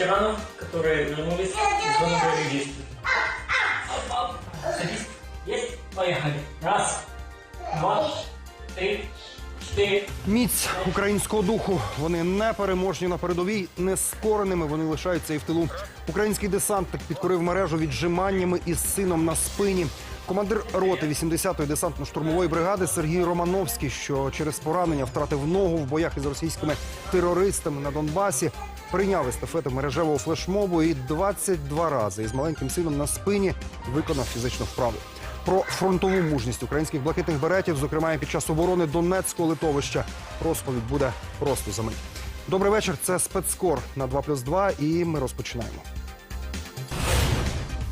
за ветеранов, которые вернулись из зоны боевых действий. Оп, оп. Садись. Есть? Поехали. Раз, два, три, четыре. Міць українського духу. Вони непереможні на передовій, нескореними вони лишаються і в тилу. Український десантник підкорив мережу віджиманнями із сином на спині. Командир роти 80-ї десантно-штурмової бригади Сергій Романовський, що через поранення втратив ногу в боях із російськими терористами на Донбасі, прийняв естафету мережевого флешмобу і 22 рази із маленьким сином на спині виконав фізичну вправу. Про фронтову мужність українських блакитних беретів, зокрема і під час оборони Донецького литовища, розповідь буде просто за мить. Добрий вечір. Це спецкор на 2 плюс 2 і ми розпочинаємо.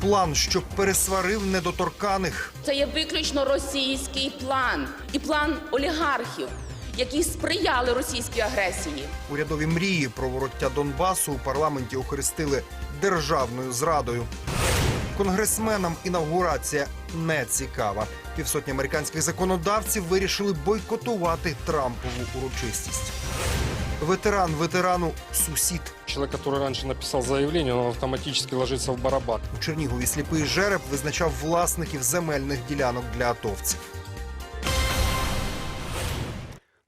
План, що пересварив недоторканих. Це є виключно російський план і план олігархів, які сприяли російській агресії. Урядові мрії про вороття Донбасу у парламенті охрестили державною зрадою. Конгресменам інавгурація не цікава. Півсотні американських законодавців вирішили бойкотувати Трампову урочистість. Ветеран ветерану сусід Человек, который раньше написал заявление, он автоматически ложится в барабан. у Чернігові сліпий жереб визначав власників земельних ділянок для атовців.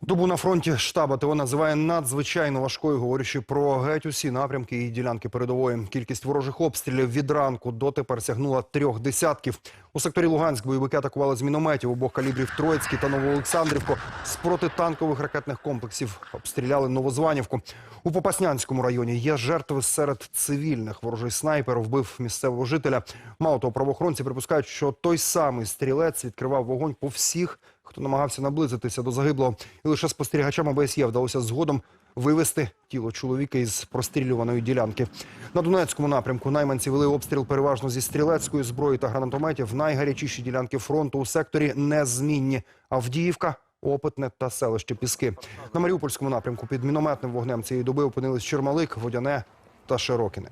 Добу на фронті штаба ТО називає надзвичайно важкою, говорячи про геть усі напрямки і ділянки передової. Кількість ворожих обстрілів від ранку дотепер сягнула трьох десятків. У секторі Луганськ бойовики атакували з мінометів обох калібрів Троїцький та Новоолександрівку. З протитанкових ракетних комплексів обстріляли Новозванівку. У Попаснянському районі є жертви серед цивільних. Ворожий снайпер вбив місцевого жителя. Мало того, правоохоронці припускають, що той самий стрілець відкривав вогонь по всіх, хто намагався наблизитися до загиблого. І лише спостерігачам ОБСЄ вдалося згодом вивести тіло чоловіка із прострілюваної ділянки. На Донецькому напрямку найманці вели обстріл переважно зі стрілецької зброї та гранатометів. Найгарячіші ділянки фронту у секторі незмінні. Авдіївка, Опитне та селище Піски. На Маріупольському напрямку під мінометним вогнем цієї доби опинились Чермалик, Водяне та Широкине.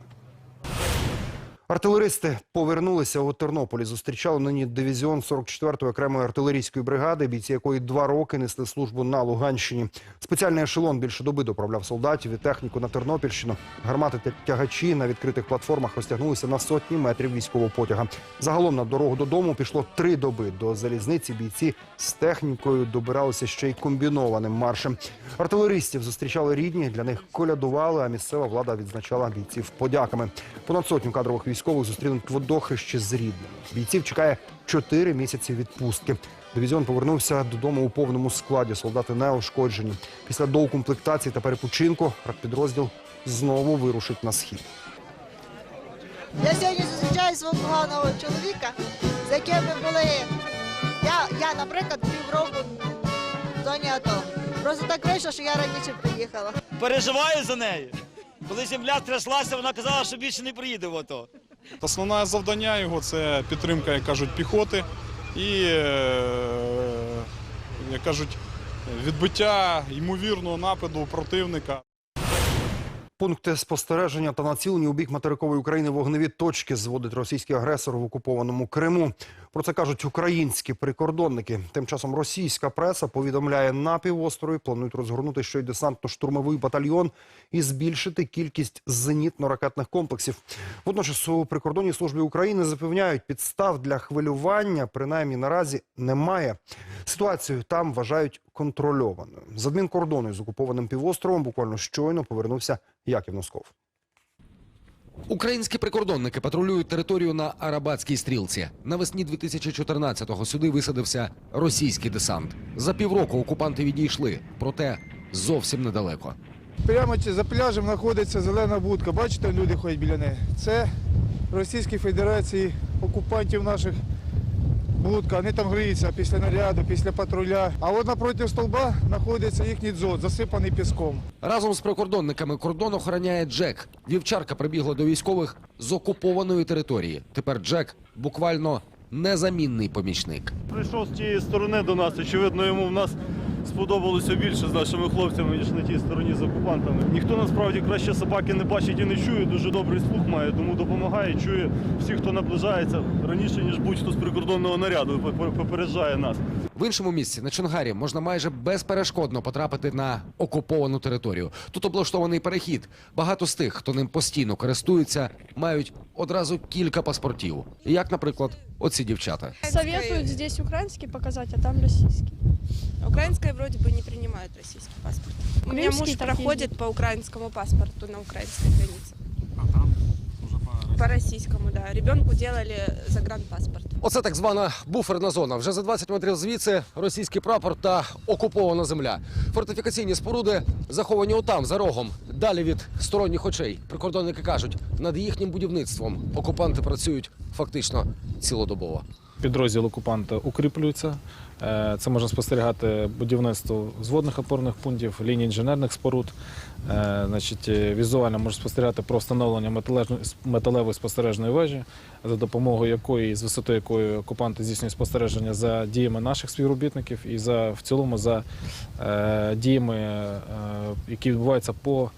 Артилеристи повернулися у Тернополі. Зустрічали нині дивізіон 44-ї окремої артилерійської бригади, бійці якої два роки несли службу на Луганщині. Спеціальний ешелон більше доби доправляв солдатів і техніку на Тернопільщину. Гармати та тягачі на відкритих платформах розтягнулися на сотні метрів військового потяга. Загалом на дорогу додому пішло три доби. До залізниці бійці з технікою добиралися ще й комбінованим маршем. Артилеристів зустрічали рідні, для них колядували, а місцева влада відзначала бійців подяками. Понад сотню кадрових військових зустрінуть водохрещі з рідними. Бійців чекає чотири місяці відпустки. Дивізіон повернувся додому у повному складі. Солдати не ушкоджені. Після доукомплектації та перепочинку підрозділ знову вирушить на схід. Я сьогодні зустрічаю свого поганого чоловіка, з яким ми були. Я, я наприклад, півроку в зоні АТО. Просто так вийшло, що я раніше приїхала. переживаю за неї. Коли земля тряслася, вона казала, що більше не приїде в АТО. Основне завдання його це підтримка, як кажуть, піхоти і, е, як кажуть, відбиття ймовірного нападу противника. Пункти спостереження та націлені у бік материкової України вогневі точки зводить російський агресор в окупованому Криму. Про це кажуть українські прикордонники. Тим часом російська преса повідомляє на півострові планують розгорнути ще й десантно-штурмовий батальйон і збільшити кількість зенітно-ракетних комплексів. Водночас у прикордонній службі України запевняють, підстав для хвилювання принаймні наразі немає. Ситуацію там вважають контрольованою. З адмінкордону з окупованим півостровом буквально щойно повернувся Яків Носков. Українські прикордонники патрулюють територію на Арабатській стрілці. Навесні 2014-го сюди висадився російський десант. За півроку окупанти відійшли, проте зовсім недалеко. Прямо за пляжем знаходиться зелена будка. Бачите, люди ходять біля неї. Це Російській Федерації окупантів наших будка. Вони там гріються після наряду, після патруля. А от напроти столба знаходиться їхній дзот, засипаний піском. Разом з прикордонниками кордон охороняє Джек. Вівчарка прибігла до військових з окупованої території. Тепер Джек буквально незамінний помічник. Прийшов з тієї сторони до нас, очевидно, йому в нас сподобалося більше з нашими хлопцями, ніж на тій стороні з окупантами. Ніхто насправді краще собаки не бачить і не чує, дуже добрий слух має, тому допомагає, чує всіх, хто наближається раніше, ніж будь-хто з прикордонного наряду, попереджає нас. В іншому місці на Чонгарі можна майже безперешкодно потрапити на окуповану територію. Тут облаштований перехід. Багато з тих, хто ним постійно користується, мають одразу кілька паспортів. Як, наприклад, оці дівчата. Советуют здесь украинский показать, а там российский. Украинская вроде бы не принимает российский паспорт. У меня Крымский муж так проходит по украинскому паспорту на украинской границе. по российскому, да. Ребенку делали загранпаспорт. Оце так звана буферна зона. Вже за 20 метрів звідси російський прапор та окупована земля. Фортифікаційні споруди заховані отам, за рогом, далі від сторонніх очей. Прикордонники кажуть, над їхнім будівництвом окупанти працюють фактично цілодобово. Підрозділ окупанта укріплюється. Е, Це можна спостерігати будівництво зводних опорних пунктів, ліній інженерних споруд. Е, Значить, е, візуально можна спостерігати про встановлення металевої спостережної вежі, за допомогою якої з висоти якої окупанти здійснюють спостереження за діями наших співробітників і за в цілому за діями, які відбуваються по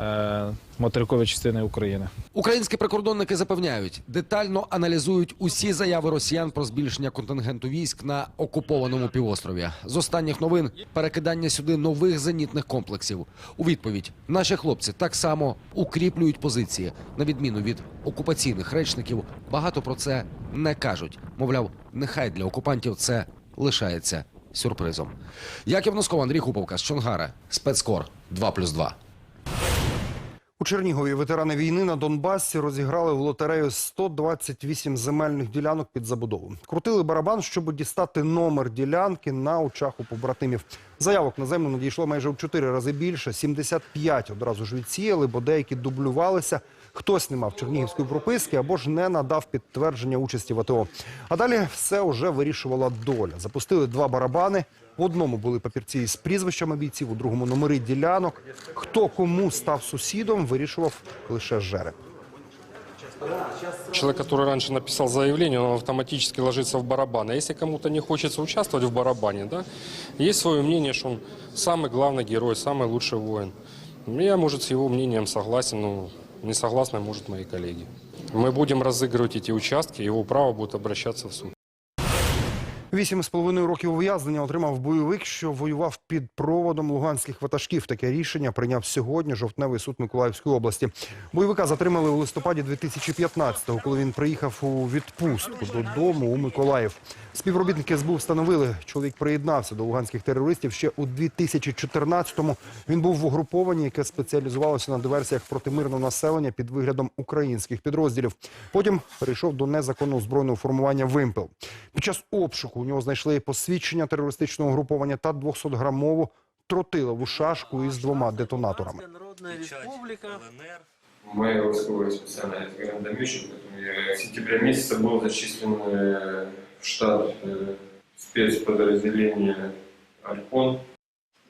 е, материковій частині України. Українські прикордонники запевняють, детально аналізують усі заяви росіян про збільшення контингенту військ на окупованому півострові. З останніх новин перекидання сюди нових зенітних комплексів. У відповідь наші хлопці так само укріплюють позиції. На відміну від окупаційних речників, багато про це не кажуть. Мовляв, нехай для окупантів це лишається сюрпризом. Яків Носков, Андрій Хуповка з Чонгара, спецкор 2+,2. У Чернігові ветерани війни на Донбасі розіграли в лотерею 128 земельних ділянок під забудову. Крутили барабан, щоб дістати номер ділянки на очах у побратимів. Заявок на землю надійшло майже в 4 рази більше. 75 одразу ж відсіяли, бо деякі дублювалися. Хтось не мав чернігівської прописки або ж не надав підтвердження участі в АТО. А далі все уже вирішувала доля. Запустили два барабани. В одному були папірці із прізвищами бійців, у другому номери ділянок. Хто кому став сусідом, вирішував лише жереб. Человек, который раньше написал заявление, он автоматически ложится в барабан. А если кому-то не хочется участвовать в барабане, да, есть свое мнение, что он самый главный герой, самый лучший воин. Я, может, с его мнением согласен, но не согласны, может, мои коллеги. Мы будем разыгрывать эти участки, его право будет обращаться в суд. Вісім з половиною років ув'язнення отримав бойовик, що воював під проводом луганських ватажків. Таке рішення прийняв сьогодні жовтневий суд Миколаївської області. Бойовика затримали у листопаді 2015-го, коли він приїхав у відпустку додому у Миколаїв. Співробітники СБУ встановили, чоловік приєднався до луганських терористів ще у 2014-му. Він був в угрупованні, яке спеціалізувалося на диверсіях проти мирного населення під виглядом українських підрозділів. Потім перейшов до незаконного збройного формування «Вимпел». Під час обшуку у нього знайшли посвідчення терористичного угруповання та 200-грамову тротилову шашку із двома детонаторами. Моя войсковая специальная грандомиссия, в сентябре месяца был зачислен э, в штат э, спецподразделения «Альпон».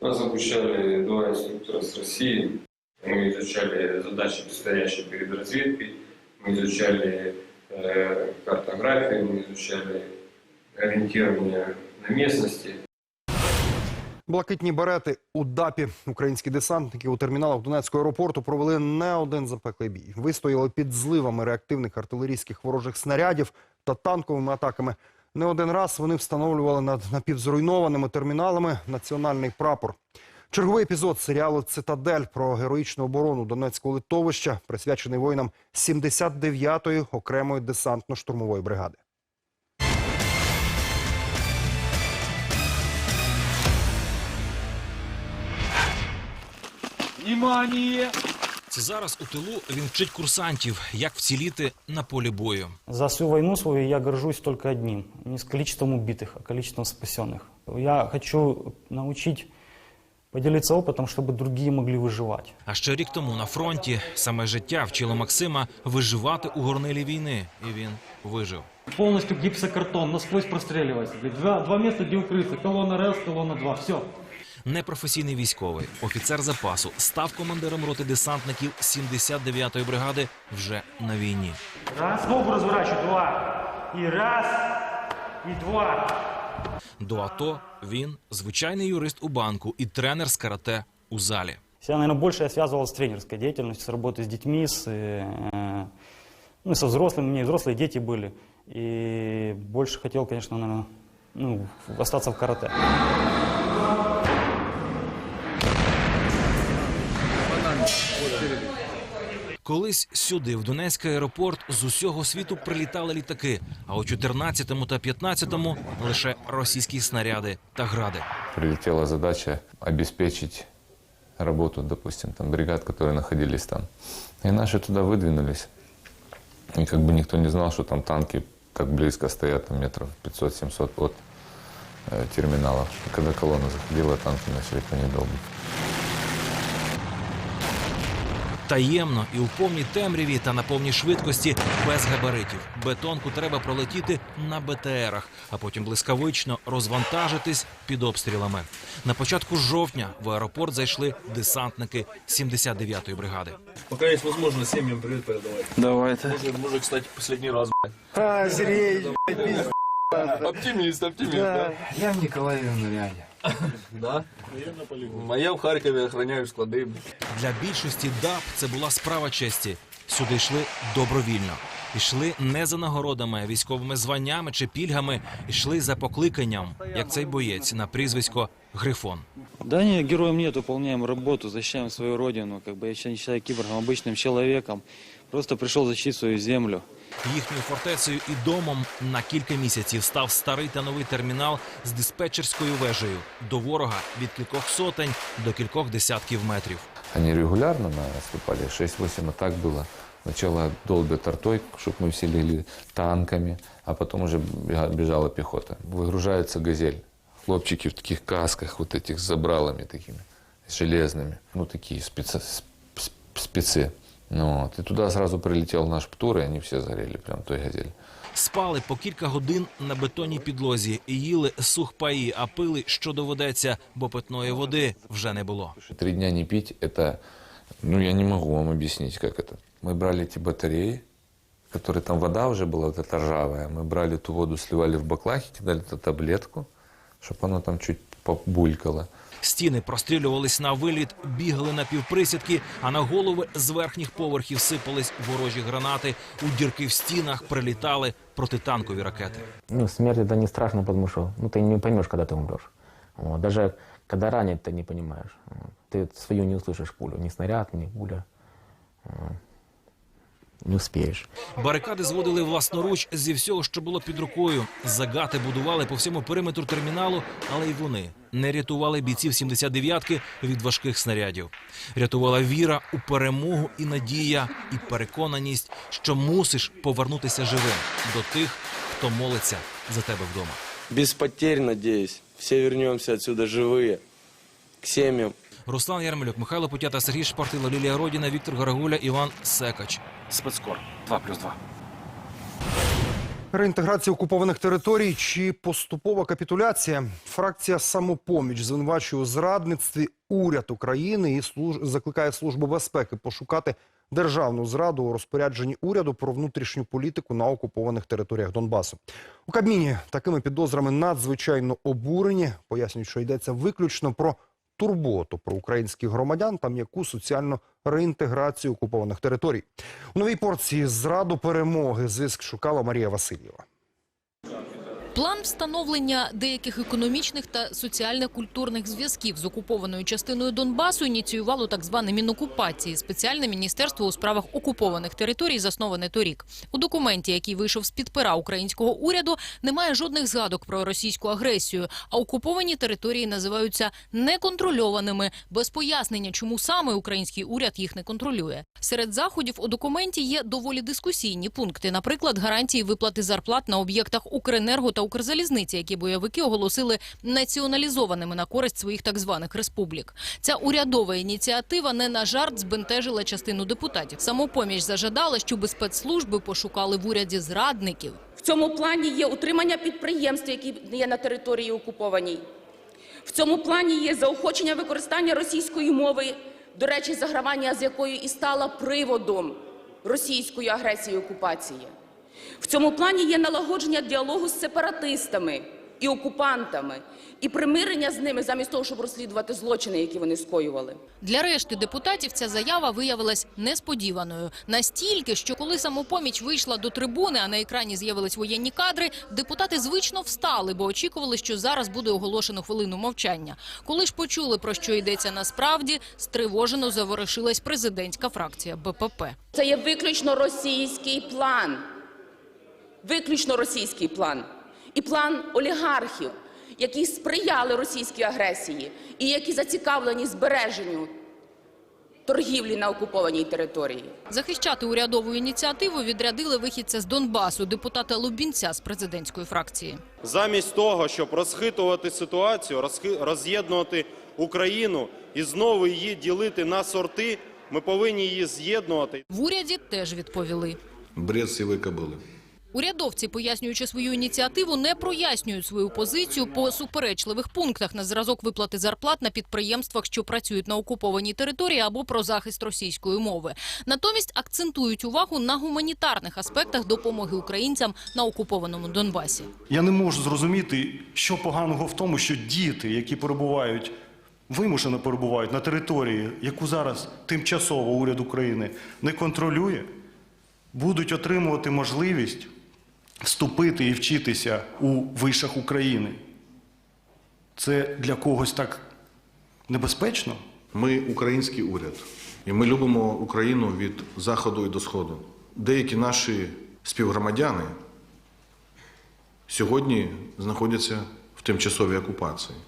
Нас обучали два инструктора с России. Мы изучали задачи, стоящие перед разведкой. Мы изучали э, картографию, мы изучали ориентирование на местности. Блакитні берети у ДАПі. Українські десантники у терміналах Донецького аеропорту провели не один запеклий бій. Вистояли під зливами реактивних артилерійських ворожих снарядів та танковими атаками. Не один раз вони встановлювали над напівзруйнованими терміналами національний прапор. Черговий епізод серіалу Цитадель про героїчну оборону Донецького литовища присвячений воїнам 79-ї окремої десантно-штурмової бригади. Це зараз у тилу він вчить курсантів, як вціліти на полі бою. За всю войну свою я горжусь только одним. Не с количеством убитых, а количеством спасенных. Я хочу научить поделиться опытом, чтобы другие могли выживать. А ще рік тому на фронті саме життя вчило Максима виживати у горнилі війни, і він вижив. Полностью гипсокартон, насквозь простреливайся. Два, два места, где укрыться. Колонна раз, колонна два. Все. Непрофесійний військовий, офіцер запасу, став командиром роти десантників 79-ї бригади вже на війні. Раз, ногу разворачивай. Два. И раз, и два. До АТО він звичайний юрист у банку і тренер з карате у залі. Себя, наверное, больше я связывал с тренерской деятельностью, с работой с детьми, с, э, ну, со взрослыми. У меня и взрослые дети были. И больше хотел, конечно, наверное, ну, остаться в карате. Колись сюди, в Донецький аеропорт, з усього світу прилітали літаки. А у 14-му та 15-му лише російські снаряди та гради. прилетела задача обеспечить работу, допустим, там бригад, которые находились там. И наши туда выдвинулись. И как бы никто не знал, что там танки так близко стоят, там метров 500-700 от э, терминалов. И когда колонна заходила, танки начали по ней долбить. Таємно і у повній темряві та на повній швидкості без габаритів. Бетонку треба пролетіти на БТРах, а потім блискавично розвантажитись під обстрілами. На початку жовтня в аеропорт зайшли десантники 79-ї бригади. Пока есть возможность, семьям привет передавать. Давайте. Может, может, кстати, последний раз. А, Сергій, Оптимист, оптимист, да. Я в Ніколаївну реально. Да? Моя в Харькове охраняю склады. Для більшості ДАП це була справа честі. Сюди йшли добровільно. Йшли не за нагородами, військовими званнями чи пільгами, йшли за покликанням, як цей боєць на прізвисько Грифон. Да не, героем нет, выполняем работу, защищаем свою родину. Как бы я себя не считаю киборгом, обычным человеком. Просто пришел защитить свою землю. Їхньою фортецею і домом на кілька місяців став старий та новий термінал з диспетчерською вежею. До ворога від кількох сотень до кількох десятків метрів. Они регулярно наступали, 6-8 атак было. Сначала долбят артой, чтобы мы все легли танками, а потом уже бега- бежала пехота. Выгружается «Газель». Хлопчики в таких касках, вот этих с забралами такими, железными. Ну, такие спеца- сп- спецы. Ну, вот. И туда сразу прилетел наш ПТУР, и они все сгорели прям в той «Газели». Спали по кілька годин на бетонній підлозі і їли сухпаї, а пили, що доведеться, бо питної води вже не було. Три дня не пить, это, ну, я не могу вам объяснить, как это. Мы брали эти батареи, которые там вода уже была вот эта ржавая. Мы брали эту воду, сливали в баклахи, кидали эту таблетку, чтобы оно там чуть побулькало. Стіни прострілювались на виліт, бігали на півприсідки, а на голови з верхніх поверхів сипались ворожі гранати. У дірки в стінах прилітали протитанкові ракети. Ну, смерть это не страшно, потому что ну, ты не поймешь, когда ты умрешь. Вот. Даже когда ранят, ты не понимаешь. Вот. Ты свою не услышишь пулю. Ни снаряд, ни пуля. Не успеешь. Барикади зводили власноруч зі всього, що було під рукою. Загати будували по всьому периметру терміналу, але й вони не рятували бійців 79-ки від важких снарядів. Рятувала віра у перемогу і надія, і переконаність, що мусиш повернутися живим до тих, хто молиться за тебе вдома. Без потерь, надеюсь. Все вернемся отсюда живые. К семьям. Руслан Ярмолюк, Михайло Путята, Сергій Шпартило, Лілія Родіна, Віктор Гарагуля, Іван Секач. Спецкор 2+,2. Реінтеграція окупованих територій чи поступова капітуляція. Фракція самопоміч звинувачує у зрадництві уряд України і служ- закликає службу безпеки пошукати державну зраду у розпорядженні уряду про внутрішню політику на окупованих територіях Донбасу. У Кабміні такими підозрами надзвичайно обурені. Пояснюють, що йдеться виключно про турботу про українських громадян та м'яку соціальну реінтеграцію окупованих територій. У новій порції зраду перемоги зиск шукала Марія Васильєва. План встановлення деяких економічних та соціально-культурних зв'язків з окупованою частиною Донбасу ініціювало так зване Мінокупації – спеціальне міністерство у справах окупованих територій, засноване торік. У документі, який вийшов з-під пера українського уряду, немає жодних згадок про російську агресію, а окуповані території називаються неконтрольованими, без пояснення, чому саме український уряд їх не контролює. Серед заходів у документі є доволі дискусійні пункти, наприклад, гарантії виплати зарплат на об'єктах Укренерго Укрзалізниці, які бойовики оголосили націоналізованими на користь своїх так званих республік. Ця урядова ініціатива не на жарт збентежила частину депутатів. Самопоміч зажадала, щоб спецслужби пошукали в уряді зрадників. В цьому плані є утримання підприємств, які є на території окупованій. В цьому плані є заохочення використання російської мови, до речі, загравання з якою і стала приводом російської агресії і окупації. В цьому плані є налагодження діалогу з сепаратистами і окупантами, і примирення з ними замість того, щоб розслідувати злочини, які вони скоювали. Для решти депутатів ця заява виявилась несподіваною. Настільки, що коли самопоміч вийшла до трибуни, а на екрані з'явились воєнні кадри, депутати звично встали, бо очікували, що зараз буде оголошено хвилину мовчання. Коли ж почули, про що йдеться насправді, стривожено заворушилась президентська фракція БПП. Це є виключно російський план. Виключно російський план. І план олігархів, які сприяли російській агресії і які зацікавлені збереженню торгівлі на окупованій території. Захищати урядову ініціативу відрядили вихідця з Донбасу, депутата Лубінця з президентської фракції. Замість того, щоб розхитувати ситуацію, роз'єднувати Україну і знову її ділити на сорти, ми повинні її з'єднувати. В уряді теж відповіли. Бред сивой кобылы. Урядовці, пояснюючи свою ініціативу, не прояснюють свою позицію по суперечливих пунктах на зразок виплати зарплат на підприємствах, що працюють на окупованій території, або про захист російської мови. Натомість акцентують увагу на гуманітарних аспектах допомоги українцям на окупованому Донбасі. Я не можу зрозуміти, що поганого в тому, що діти, які перебувають, вимушено перебувають на території, яку зараз тимчасово уряд України не контролює, будуть отримувати можливість вступити і вчитися у вишах України. Це для когось так небезпечно? Ми український уряд, і ми любимо Україну від заходу і до сходу. Деякі наші співгромадяни сьогодні знаходяться в тимчасовій окупації.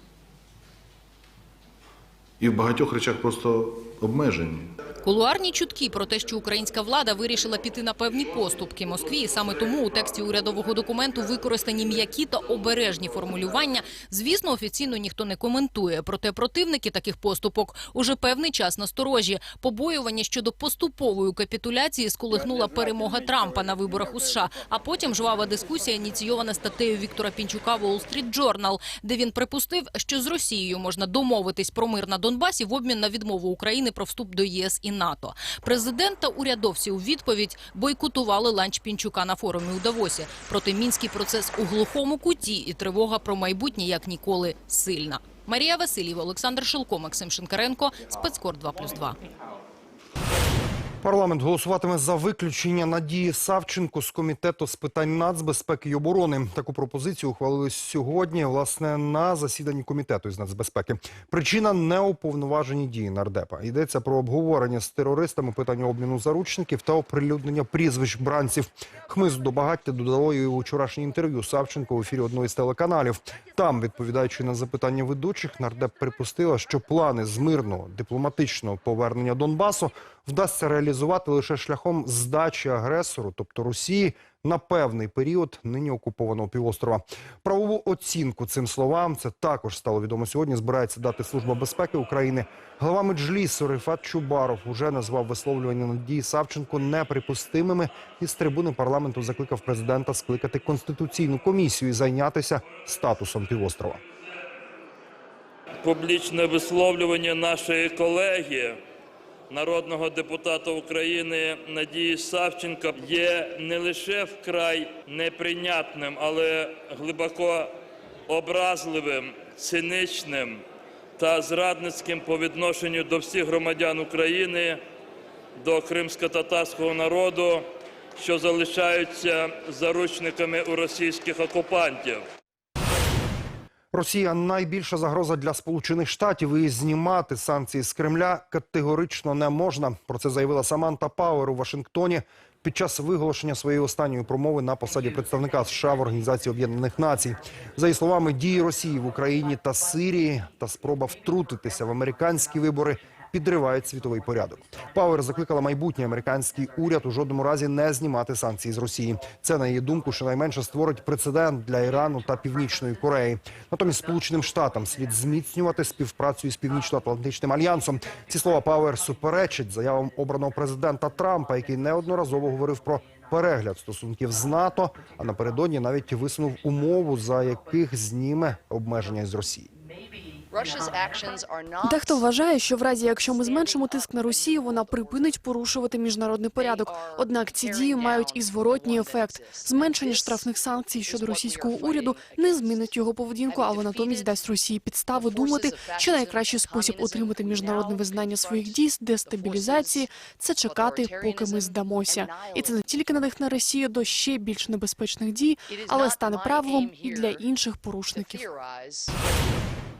І в багатьох речах просто обмежені. Кулуарні чутки про те, що українська влада вирішила піти на певні поступки Москві, і саме тому у тексті урядового документу використані м'які та обережні формулювання. Звісно, офіційно ніхто не коментує. Проте противники таких поступок уже певний час насторожі. Побоювання щодо поступової капітуляції сколихнула перемога Трампа на виборах у США. А потім жвава дискусія ініційована статтею Віктора Пінчука в Wall Street Journal, де він припустив, що з Росією можна домовитись про мир на Донбасі в обмін на відмову України про вступ до ЄС і НАТО. Президент та урядовці у відповідь бойкотували ланч Пінчука на форумі у Давосі. Проте мінський процес у глухому куті і тривога про майбутнє як ніколи сильна. Марія Васильєва, Олександр Шилко, Максим Шинкаренко, Спецкор 2+,2. Парламент голосуватиме за виключення Надії Савченко з комітету з питань нацбезпеки і оборони. Таку пропозицію ухвалили сьогодні, власне, на засіданні комітету із нацбезпеки. Причина неуповноважені дії нардепа. Йдеться про обговорення з терористами питання обміну заручників та оприлюднення прізвищ бранців. Хмиз до багаття додало і вчорашнє інтерв'ю Савченко в ефірі одного із телеканалів. Там, відповідаючи на запитання ведучих, нардеп припустила, що плани з мирного дипломатичного повернення Донбасу вдасться реалізувати лише шляхом здачі агресору, тобто Росії, на певний період нині окупованого півострова. Правову оцінку цим словам це також стало відомо сьогодні. Збирається дати служба безпеки України. Глава Меджлісу Рифат Чубаров уже назвав висловлювання Надії Савченко неприпустимими і з трибуни парламенту закликав президента скликати конституційну комісію і зайнятися статусом півострова. публічне висловлювання нашої колеги, народного депутата України Надії Савченко, є не лише вкрай неприйнятним, але глибоко образливим, цинічним та зрадницьким по відношенню до всіх громадян України, до кримсько-татарського народу, що залишаються заручниками у російських окупантів. Росія найбільша загроза для Сполучених Штатів і знімати санкції з Кремля категорично не можна. Про це заявила Саманта Пауер у Вашингтоні під час виголошення своєї останньої промови на посаді представника США в Організації Об'єднаних Націй. За її словами, дії Росії в Україні та Сирії та спроба втрутитися в американські вибори підривають світовий порядок. Пауер закликала майбутній американський уряд у жодному разі не знімати санкції з Росії. Це на її думку щонайменше створить прецедент для Ірану та Північної Кореї. Натомість Сполученим Штатам слід зміцнювати співпрацю із Північно-Атлантичним альянсом. Ці слова Пауер суперечать заявам обраного президента Трампа, який неодноразово говорив про перегляд стосунків з НАТО, а напередодні навіть висунув умову, за яких зніме обмеження з Росії. Дехто вважає, що в разі, якщо ми зменшимо тиск на Росію, вона припинить порушувати міжнародний порядок. Однак ці дії мають і зворотній ефект. Зменшення штрафних санкцій щодо російського уряду не змінить його поведінку, але натомість дасть Росії підстави думати, що найкращий спосіб отримати міжнародне визнання своїх дій з дестабілізації це чекати, поки ми здамося. І це не тільки надихне Росію до ще більш небезпечних дій, але стане правилом і для інших порушників.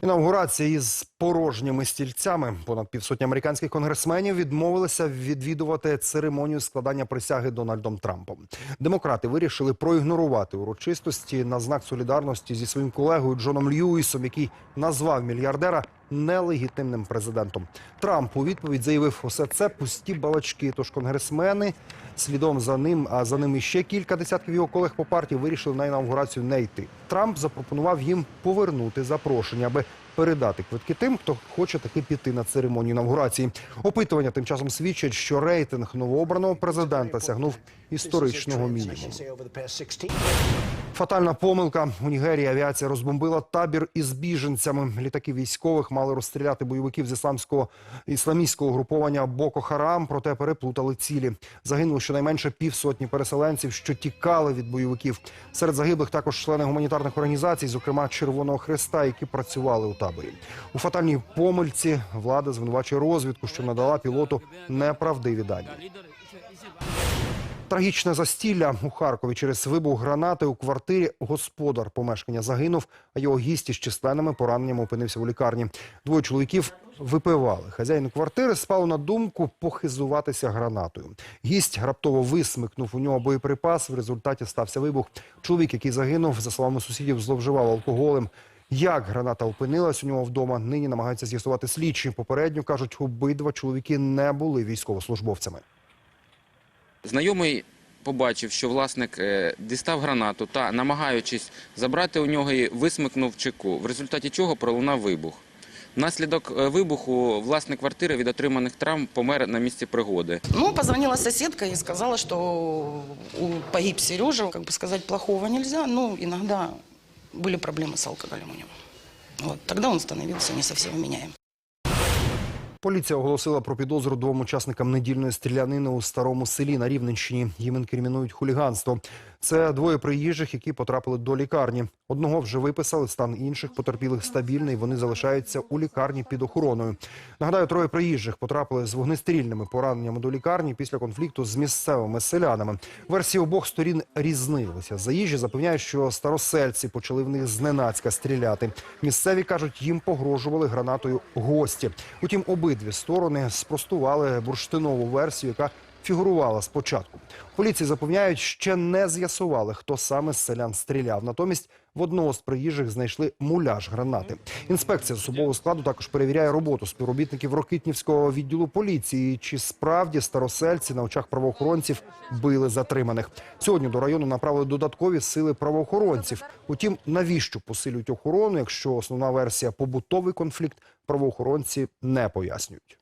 Інаугурація із порожніми стільцями. Понад півсотні американських конгресменів відмовилися відвідувати церемонію складання присяги Дональдом Трампом. Демократи вирішили проігнорувати урочистості на знак солідарності зі своїм колегою Джоном Льюісом, який назвав мільярдера нелегітимним президентом. Трамп у відповідь заявив, усе це пусті балачки. Тож конгресмени слідом за ним, а за ним іще кілька десятків його колег по партії вирішили на інаугурацію не йти. Трамп запропонував їм повернути запрошення, аби передати квитки тим, хто хоче таки піти на церемонію інаугурації. Опитування тим часом свідчать, що рейтинг новообраного президента сягнув історичного мінімуму. Фатальна помилка. У Нігерії авіація розбомбила табір із біженцями. Літаки військових мали розстріляти бойовиків з ісламського ісламістського груповання Боко Харам, проте переплутали цілі. Загинуло щонайменше півсотні переселенців, що тікали від бойовиків. Серед загиблих також члени гуманітарних організацій, зокрема Червоного Хреста, які працювали у таборі. У фатальній помильці влада звинувачує розвідку, що надала пілоту неправдиві дані. Трагічне застілля у Харкові через вибух гранати у квартирі. Господар помешкання загинув, а його гість із численними пораненнями опинився у лікарні. Двоє чоловіків випивали. Хазяїн квартири спав на думку похизуватися гранатою. Гість раптово висмикнув у нього боєприпас. В результаті стався вибух. Чоловік, який загинув, за словами сусідів, зловживав алкоголем. Як граната опинилась у нього вдома, нині намагаються з'ясувати слідчі. Попередньо кажуть, обидва чоловіки не були військовослужбовцями. Знайомий побачив, що власник е, дістав гранату та, намагаючись забрати у нього, її, висмикнув чеку, в результаті чого пролунав вибух. Внаслідок е, вибуху власник квартири від отриманих травм помер на місці пригоди. Ну, позвонила соседка и сказала, что у- погиб Сережа. Как бы сказать плохого нельзя, но иногда были проблемы с алкоголем у него. Вот. Тогда он становился не совсем вменяем. Поліція оголосила про підозру двом учасникам недільної стрілянини у старому селі на Рівненщині. Їм інкримінують хуліганство. Це двоє приїжджих, які потрапили до лікарні. Одного вже виписали, стан інших потерпілих стабільний. Вони залишаються у лікарні під охороною. Нагадаю, троє приїжджих потрапили з вогнестрільними пораненнями до лікарні після конфлікту з місцевими селянами. Версії обох сторін різнилися. Заїжджі запевняють, що старосельці почали в них зненацька стріляти. Місцеві кажуть, їм погрожували гранатою гості. Утім, обидві сторони спростували бурштинову версію, яка фігурувала спочатку. Поліції запевняють, ще не з'ясували, хто саме з селян стріляв. Натомість в одного з приїжджих знайшли муляж гранати. Інспекція особового складу також перевіряє роботу співробітників Рокитнівського відділу поліції. Чи справді старосельці на очах правоохоронців били затриманих? Сьогодні до району направили додаткові сили правоохоронців. Утім, навіщо посилюють охорону, якщо основна версія побутовий конфлікт, правоохоронці не пояснюють.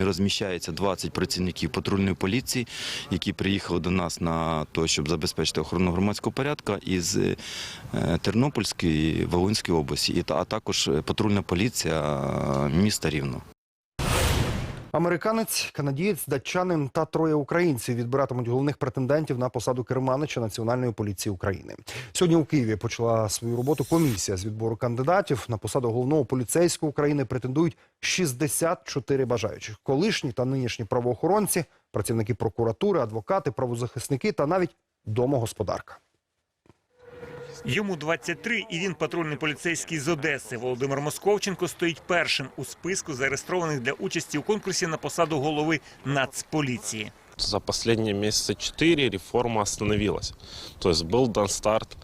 Розміщається 20 працівників патрульної поліції, які приїхали до нас на те, щоб забезпечити охорону громадського порядка із е, Тернопільської, Волинської області, а також патрульна поліція е, міста Рівно. Американець, канадієць, датчанин та троє українців відбиратимуть головних претендентів на посаду керманича Національної поліції України. Сьогодні у Києві почала свою роботу комісія з відбору кандидатів на посаду головного поліцейського України. Претендують 64 бажаючих. Колишні та нинішні правоохоронці, працівники прокуратури, адвокати, правозахисники та навіть домогосподарка. Йому 23 і він патрульний поліцейський з Одеси. Володимир Московченко стоїть першим у списку зареєстрованих для участі у конкурсі на посаду голови Нацполіції. За останні місяці 4 реформа остановилась. То був дан старт,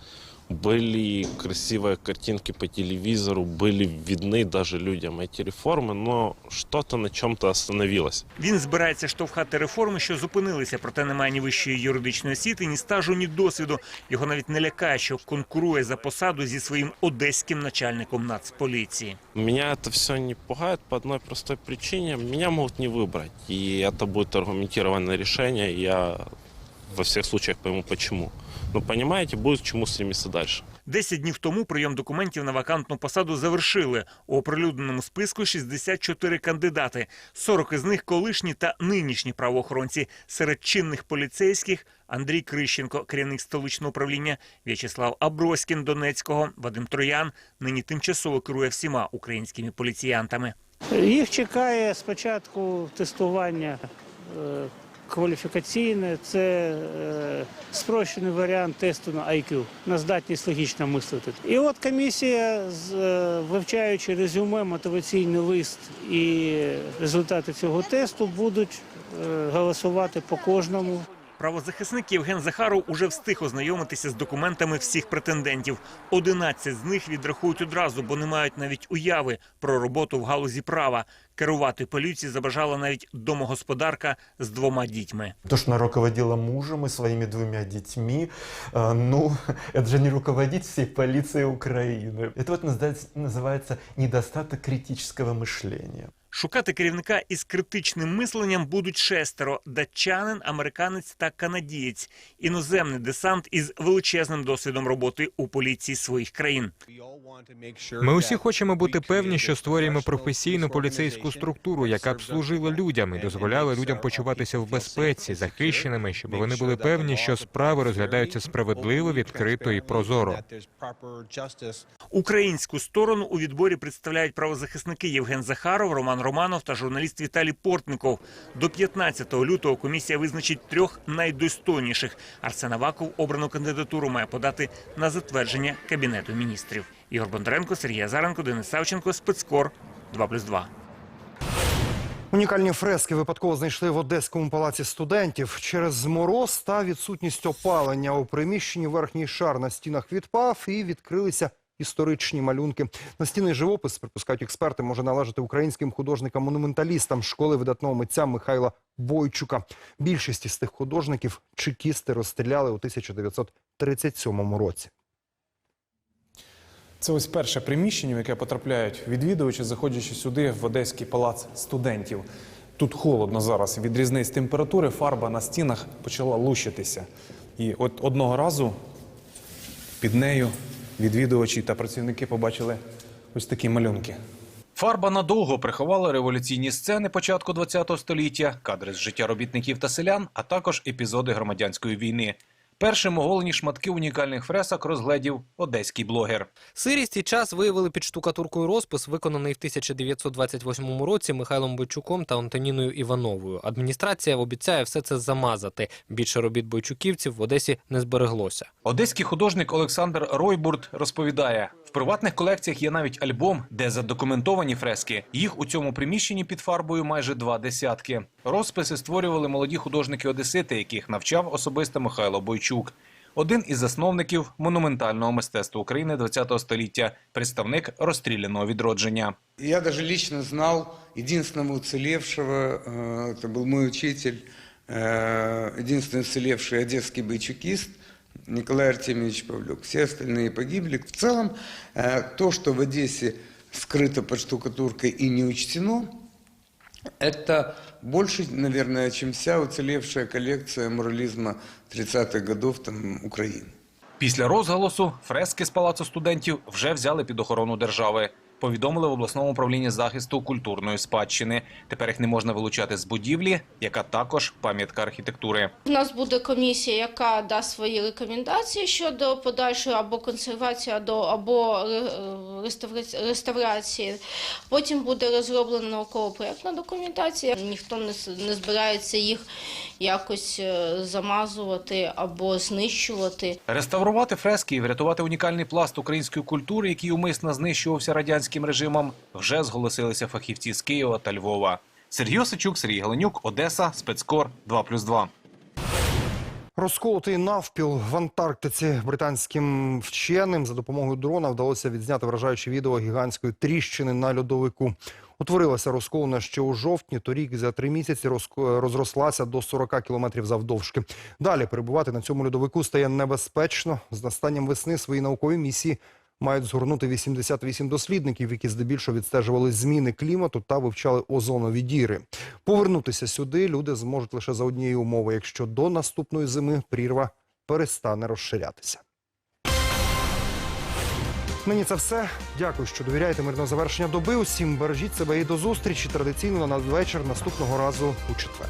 были красивые картинки по телевизору, были видны даже людям эти реформы, но что-то на чем-то остановилось. Він збирається штовхати реформи, що зупинилися, проте немає ні вищої юридичної освіти, ні стажу, ні досвіду. Його навіть не лякає, що конкурує за посаду зі своїм одеським начальником Нацполіції. Меня это все не пугает по одной простой причине. Меня могут не выбрать, и это будет аргументированное решение, и я во всех случаях пойму почему. Но понимаете, будет к чему стремиться дальше. Десять днів тому прийом документів на вакантну посаду завершили. У оприлюдненому списку 64 кандидати. 40 із них колишні та нинішні правоохоронці. Серед чинних поліцейських Андрій Крищенко, керівник столичного управління, В'ячеслав Аброськін Донецького, Вадим Троян. Нині тимчасово керує всіма українськими поліціянтами. Їх чекає спочатку тестування е, кваліфікаційне, це е, спрощений варіант тесту на IQ, на здатність логічно мислити. І от комісія, з- е, вивчаючи резюме, мотиваційний лист і результати цього тесту, будуть е, голосувати по кожному Правозахисник Євген Захаров уже встиг ознайомитися з документами всіх претендентів. 11 з них відрахують одразу, бо не мають навіть уяви про роботу в галузі права. Керувати поліцією забажала навіть домогосподарка з двома дітьми. То, что она руководила мужем и своими двумя детьми, э, ну, это же не руководить всей полицией Украины. Это вот называется, называется недостаток критического мышления. Шукати керівника із критичним мисленням будуть шестеро: датчанин, американець та канадієць. Іноземний десант із величезним досвідом роботи у поліції своїх країн. Ми усі хочемо бути певні, що створюємо професійну поліцейську структуру, яка б служила людям і дозволяла людям почуватися в безпеці, захищеними, щоб вони були певні, що справи розглядаються справедливо, відкрито і прозоро. Українську сторону у відборі представляють правозахисники Євген Захаров, Роман Романов та журналіст Віталій Портников. До 15 лютого комісія визначить трьох найдостойніших. Арсен Аваков обрану кандидатуру має подати на затвердження Кабінету міністрів. Ігор Бондаренко, Сергій Азаренко, Денис Савченко, Спецкор 2+,2. Унікальні фрески випадково знайшли в Одеському палаці студентів. Через мороз та відсутність опалення у приміщенні верхній шар на стінах відпав і відкрилися історичні малюнки. Настінний живопис, припускають експерти, може належати українським художникам-монументалістам школи видатного митця Михайла Бойчука. Більшість із тих художників чекісти розстріляли у 1937 році. Це ось перше приміщення, в яке потрапляють відвідувачі, заходячи сюди в Одеський палац студентів. Тут холодно зараз. Від різниць температури фарба на стінах почала лущитися. І от одного разу під нею відвідувачі та працівники побачили ось такі малюнки. Фарба надовго приховала революційні сцени початку ХХ століття, кадри з життя робітників та селян, а також епізоди громадянської війни. Першим оголені шматки унікальних фресок розгледів одеський блогер. Сирість і час виявили під штукатуркою розпис, виконаний в 1928 році Михайлом Бойчуком та Антоніною Івановою. Адміністрація обіцяє все це замазати. Більше робіт бойчуківців в Одесі не збереглося. Одеський художник Олександр Ройбурт розповідає: в приватних колекціях є навіть альбом, де задокументовані фрески. Їх у цьому приміщенні під фарбою майже два десятки. Розписи створювали молоді художники Одесити, яких навчав особисто Михайло Бойчук. Один із засновників монументального мистецтва України ХХ століття, представник розстріляного відродження. Я даже лично знал единственного уцелевшего, э, это был мой учитель, э, единственный уцелевший одесский бойчукист Николай Артемьевич Павлюк. Все остальные погибли. В целом, э, то, что в Одессе скрыто под штукатуркой и не учтено, это больше, наверное, чем вся уцелевшая коллекция мурализма 30-х годов там, Украины. Після розголосу фрески з палацу студентів вже взяли під охорону держави. Повідомили в обласному управлінні захисту культурної спадщини. Тепер їх не можна вилучати з будівлі, яка також пам'ятка архітектури. У нас буде комісія, яка дасть свої рекомендації щодо подальшої або консервації, або, або е, реставрації. Потім буде розроблена науково-проєктна документація. Ніхто не, збирається їх якось е, замазувати або знищувати. Реставрувати фрески і врятувати унікальний пласт української культури, який умисно знищувався радянським режимом, вже зголосилися фахівці з Києва та Львова. Сергій Осичук, Сергій Галенюк, Одеса, спецкор 2+,2. Розколотий навпіл в Антарктиці британським вченим за допомогою дрона вдалося відзняти вражаюче відео гігантської тріщини на льодовику. Утворилася розколена ще у жовтні. Торік за три місяці розрослася до 40 кілометрів завдовжки. Далі перебувати на цьому льодовику стає небезпечно. З настанням весни свої наукові місії мають згорнути 88 дослідників, які здебільшого відстежували зміни клімату та вивчали озонові діри. Повернутися сюди люди зможуть лише за однієї умови, якщо до наступної зими прірва перестане розширятися. Нині це все. Дякую, що довіряєте мирного завершення доби. Усім бережіть себе і до зустрічі. Традиційно на надвечір наступного разу у четвер.